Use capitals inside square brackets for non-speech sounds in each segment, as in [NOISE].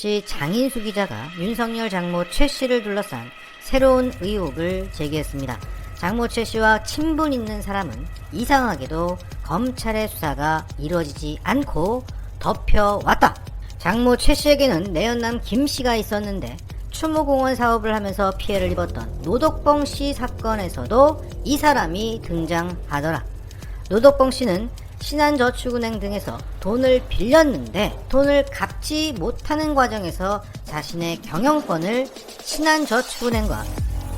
시 장인수 기자가 윤석열 장모 최 씨를 둘러싼 새로운 의혹을 제기했습니다. 장모 최 씨와 친분 있는 사람은 이상하게도 검찰의 수사가 이루어지지 않고 덮여왔다. 장모 최 씨에게는 내연남 김 씨가 있었는데 추모공원 사업을 하면서 피해를 입었던 노덕봉 씨 사건에서도 이 사람이 등장하더라. 노덕봉 씨는 신한저축은행 등에서 돈을 빌렸는데 돈을 갚지 못하는 과정에서 자신의 경영권을 신한저축은행과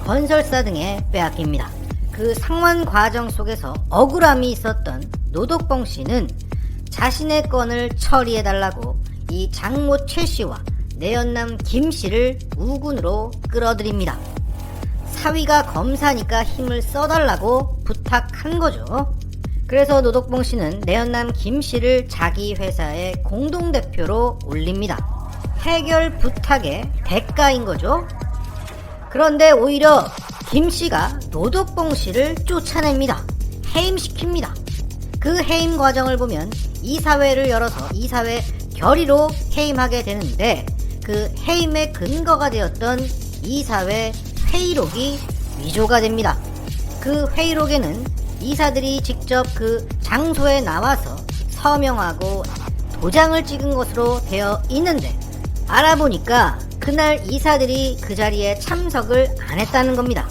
건설사 등에 빼앗깁니다. 그 상환 과정 속에서 억울함이 있었던 노덕봉 씨는 자신의 건을 처리해달라고 이 장모 최 씨와 내연남 김 씨를 우군으로 끌어들입니다. 사위가 검사니까 힘을 써달라고 부탁한 거죠. 그래서 노덕봉 씨는 내연남 김 씨를 자기 회사의 공동대표로 올립니다. 해결 부탁의 대가인 거죠. 그런데 오히려 김 씨가 노덕봉 씨를 쫓아냅니다. 해임시킵니다. 그 해임 과정을 보면 이사회를 열어서 이사회 결의로 해임하게 되는데 그 해임의 근거가 되었던 이사회 회의록이 위조가 됩니다. 그 회의록에는 이사들이 직접 그 장소에 나와서 서명하고 도장을 찍은 것으로 되어 있는데 알아보니까 그날 이사들이 그 자리에 참석을 안 했다는 겁니다.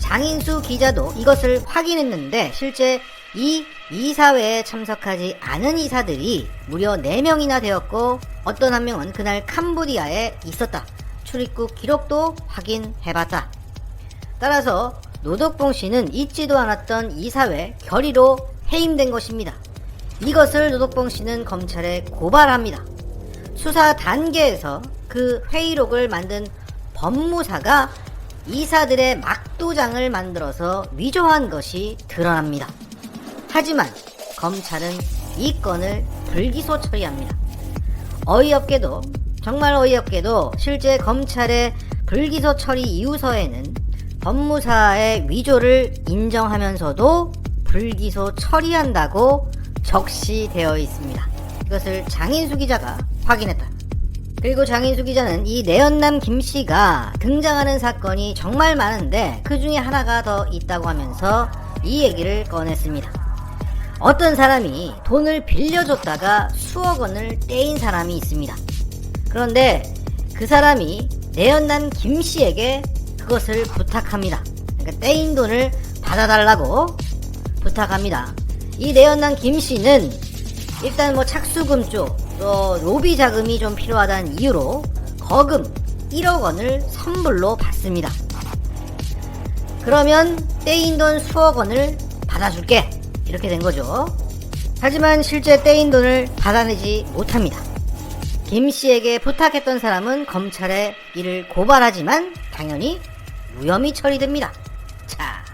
장인수 기자도 이것을 확인했는데 실제 이 이사회에 참석하지 않은 이사들이 무려 4명이나 되었고 어떤 한 명은 그날 캄보디아에 있었다. 출입국 기록도 확인해봤다. 따라서 노덕봉 씨는 잊지도 않았던 이사회 결의로 해임된 것입니다. 이것을 노덕봉 씨는 검찰에 고발합니다. 수사 단계에서 그 회의록을 만든 법무사가 이사들의 막도장을 만들어서 위조한 것이 드러납니다. 하지만 검찰은 이 건을 불기소 처리합니다. 어이없게도 정말 어이없게도 실제 검찰의 불기소 처리 이유서에는 법무사의 위조를 인정하면서도 불기소 처리한다고 적시되어 있습니다. 이것을 장인수 기자가 확인했다. 그리고 장인수 기자는 이 내연남 김 씨가 등장하는 사건이 정말 많은데 그 중에 하나가 더 있다고 하면서 이 얘기를 꺼냈습니다. 어떤 사람이 돈을 빌려줬다가 수억 원을 떼인 사람이 있습니다. 그런데 그 사람이 내연남 김 씨에게 그것을 부탁합니다. 그러니까 떼인 돈을 받아달라고 부탁합니다. 이 내연남 김 씨는 일단 뭐 착수금 쪽, 또 로비 자금이 좀 필요하다는 이유로 거금 1억 원을 선불로 받습니다. 그러면 떼인 돈 수억 원을 받아줄게. 이렇게 된 거죠. 하지만 실제 떼인 돈을 받아내지 못합니다. 김 씨에게 부탁했던 사람은 검찰에 이를 고발하지만 당연히 무혐의 처리됩니다. 자,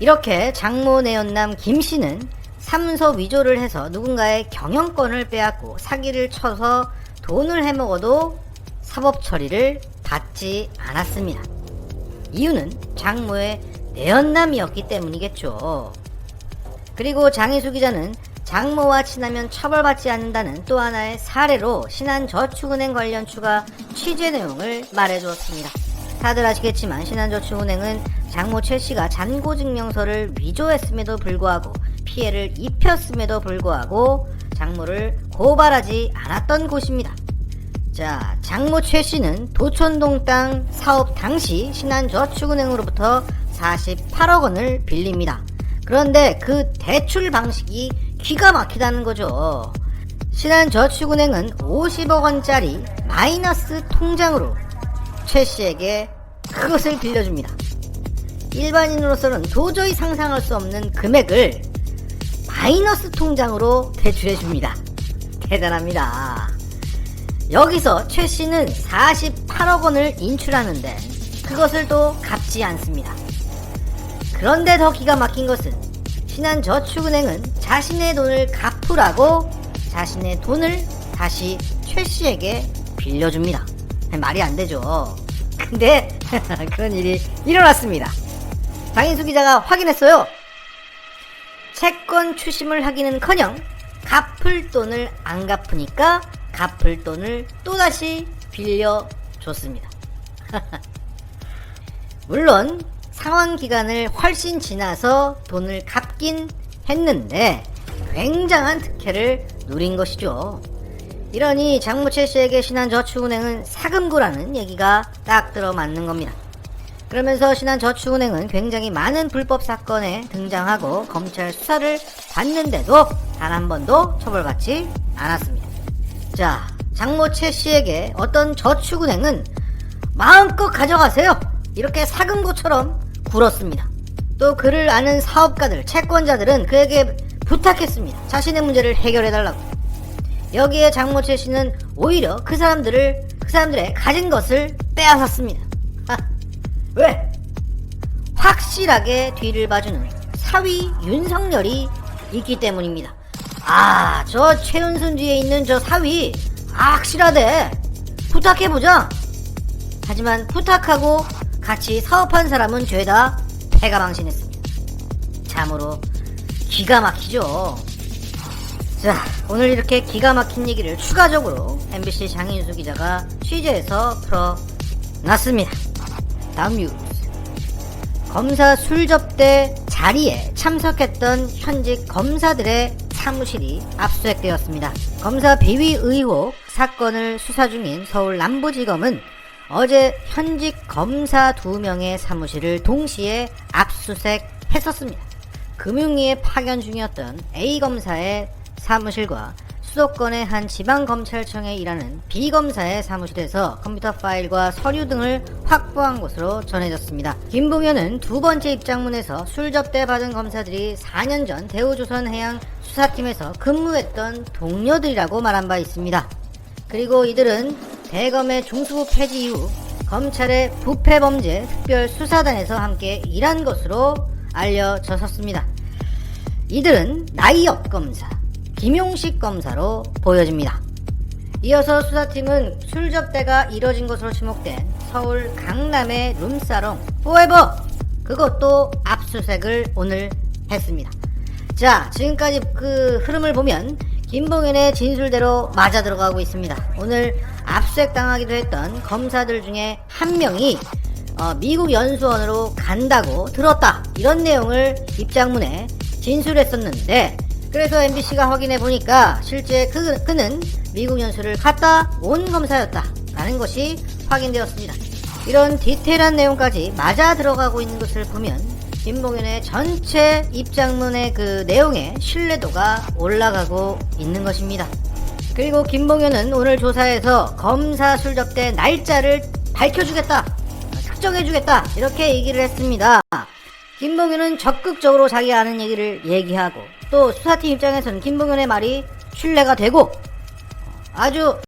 이렇게 장모 내연남 김 씨는 삼서 위조를 해서 누군가의 경영권을 빼앗고 사기를 쳐서 돈을 해먹어도 사법 처리를 받지 않았습니다. 이유는 장모의 내연남이었기 때문이겠죠. 그리고 장희수 기자는 장모와 친하면 처벌받지 않는다는 또 하나의 사례로 신한저축은행 관련 추가 취재 내용을 말해주었습니다. 다들 아시겠지만 신한저축은행은 장모 최 씨가 잔고증명서를 위조했음에도 불구하고 피해를 입혔음에도 불구하고 장모를 고발하지 않았던 곳입니다. 자, 장모 최 씨는 도촌동 땅 사업 당시 신한저축은행으로부터 48억 원을 빌립니다. 그런데 그 대출 방식이 기가 막히다는 거죠. 신한저축은행은 50억 원짜리 마이너스 통장으로 최 씨에게 그것을 빌려줍니다. 일반인으로서는 도저히 상상할 수 없는 금액을 마이너스 통장으로 대출해 줍니다. 대단합니다. 여기서 최 씨는 48억 원을 인출하는데 그것을 또 갚지 않습니다. 그런데 더 기가 막힌 것은 신한저축은행은 자신의 돈을 갚으라고 자신의 돈을 다시 최 씨에게 빌려줍니다. 말이 안 되죠. 근데 [LAUGHS] 그런 일이 일어났습니다. 장인수 기자가 확인했어요. 채권 추심을 하기는커녕 갚을 돈을 안 갚으니까 갚을 돈을 또다시 빌려줬습니다. [LAUGHS] 물론 상환 기간을 훨씬 지나서 돈을 갚긴 했는데 굉장한 특혜를 누린 것이죠. 이러니 장무채 씨에게 신한저축은행은 사금고라는 얘기가 딱 들어맞는 겁니다. 그러면서 신한저축은행은 굉장히 많은 불법 사건에 등장하고 검찰 수사를 받는데도 단 한 번도 처벌받지 않았습니다. 자, 장모채 씨에게 어떤 저축은행은 마음껏 가져가세요. 이렇게 사금고처럼 굴었습니다. 또 그를 아는 사업가들, 채권자들은 그에게 부탁했습니다. 자신의 문제를 해결해달라고. 여기에 장모채 씨는 오히려 그 사람들을, 그 사람들의 가진 것을 빼앗았습니다. 하, 왜? 확실하게 뒤를 봐주는 사위 윤석열이 있기 때문입니다. 아, 저 최은순 뒤에 있는 저 사위 확실하대. 부탁해보자. 하지만 부탁하고 같이 사업한 사람은 죄다 패가 망신했습니다. 참으로 기가 막히죠. 자, 오늘 이렇게 기가 막힌 얘기를 추가적으로 MBC 장인수 기자가 취재해서 풀어놨습니다. 다음 뉴스. 검사 술 접대 자리에 참석했던 현직 검사들의 사무실이 압수수색되었습니다. 검사 비위 의혹 사건을 수사 중인 서울 남부지검은 어제 현직 검사 두 명의 사무실을 동시에 압수수색했었습니다. 금융위에 파견 중이었던 A 검사의 사무실과 수도권의 한 지방검찰청에 일하는 B 검사의 사무실에서 컴퓨터 파일과 서류 등을 확보한 것으로 전해졌습니다. 김봉현은 두 번째 입장문에서 술 접대 받은 검사들이 4년 전 대우조선해양 수사팀에서 근무했던 동료들이라고 말한 바 있습니다. 그리고 이들은 대검의 중수부 폐지 이후 검찰의 부패범죄 특별수사단에서 함께 일한 것으로 알려졌었습니다. 이들은 나이업 검사, 김용식 검사로 보여집니다. 이어서 수사팀은 술 접대가 이뤄진 것으로 지목된 서울 강남의 룸사롱 포에버 그것도 압수색을 오늘 했습니다. 자, 지금까지 그 흐름을 보면 김봉현의 진술대로 맞아 들어가고 있습니다. 오늘 압수색 당하기도 했던 검사들 중에 한 명이 어, 미국 연수원으로 간다고 들었다. 이런 내용을 입장문에 진술했었는데 그래서 MBC가 확인해 보니까 실제 그, 그는 미국 연수를 갔다 온 검사였다. 라는 것이 확인되었습니다. 이런 디테일한 내용까지 맞아 들어가고 있는 것을 보면 김봉현의 전체 입장문의 그 내용의 신뢰도가 올라가고 있는 것입니다. 그리고 김봉현은 오늘 조사에서 검사 술 접대 날짜를 밝혀주겠다. 특정해주겠다. 이렇게 얘기를 했습니다. 김봉현은 적극적으로 자기 아는 얘기를 얘기하고 또 수사팀 입장에서는 김봉현의 말이 신뢰가 되고 아주